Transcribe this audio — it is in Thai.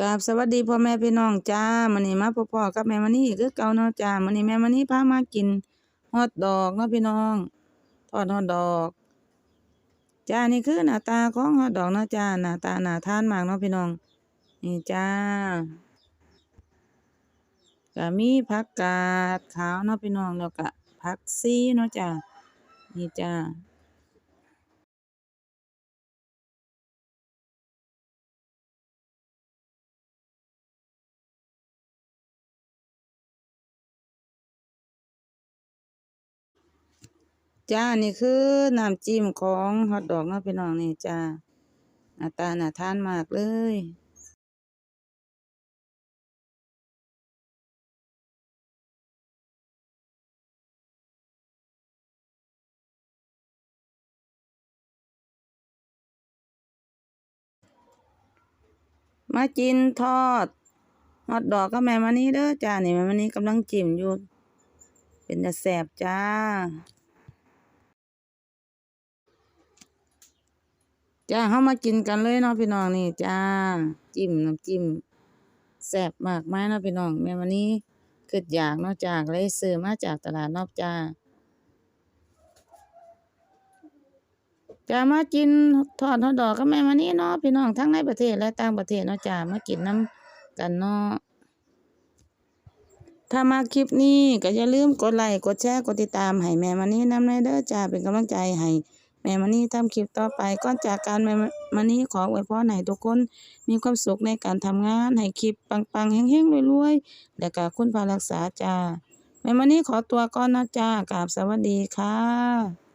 กราบสวัสดีพ่อแม่พี่น้องจ้ามื้อนี้มาพ่อๆกับแม่มณีคือเก่าเนาะจ้ามื้อนี้แม่มณีพามากินฮอทดอกเนาะพี่น้องทอดฮอทดอกจ้านี่คือหน้าตาของฮอทดอกเนาะจ้าหน้าตาหน่าทานมากเนาะพี่น้อง นี่จ้าก็มีผักกาดขาวเนาะพี่น้องแล้วก็ผักชีเนาะจ้านี่จ้า จ้านี่คือน้ำจิ้มของฮอทดอกเนาะพี่น้องนี่จ้าหน้าตาน่าทานมากเลยมากินทอดฮอทดอกกับแม่มานี่เด้อจ้านี่แม่มานี่กำลังจิ้มอยู่ เป็นตาแซ่บจ้า จ้าเฮามากินกันเลยเนาะพี่น้องนี่จ้า จิ้มน้ำจิ้มแซ่บมากมายเนาะพี่น้องแม่วันนี้คิดอยากเนาะจ้ากเลยซื้อมาจากตลาดนอกจ้าจ้ามากินทอดฮอทดอกกับแม่วันนี้เนาะพี่น้องทั้งในประเทศและต่างประเทศเนาะจ้ามากินน้ำกันเนาะถ้ามาคลิปนี้ก็อย่าลืมกดไลค์กดแชร์กดติดตามให้แม่มันนี้น้ำในเด้อจ้าเป็นกำลังใจให้ แม่มานี่ทำคลิปต่อไปก่อนจากการแม่มานี่ขออวยพรให้ทุกคนมีความสุขในการทำงานให้คลิปปังๆแห้งๆรวยๆแล้วก็คุณพารักษาจ้าแม่มานี่ขอตัวก่อนนะจ้ากราบสวัสดีค่ะ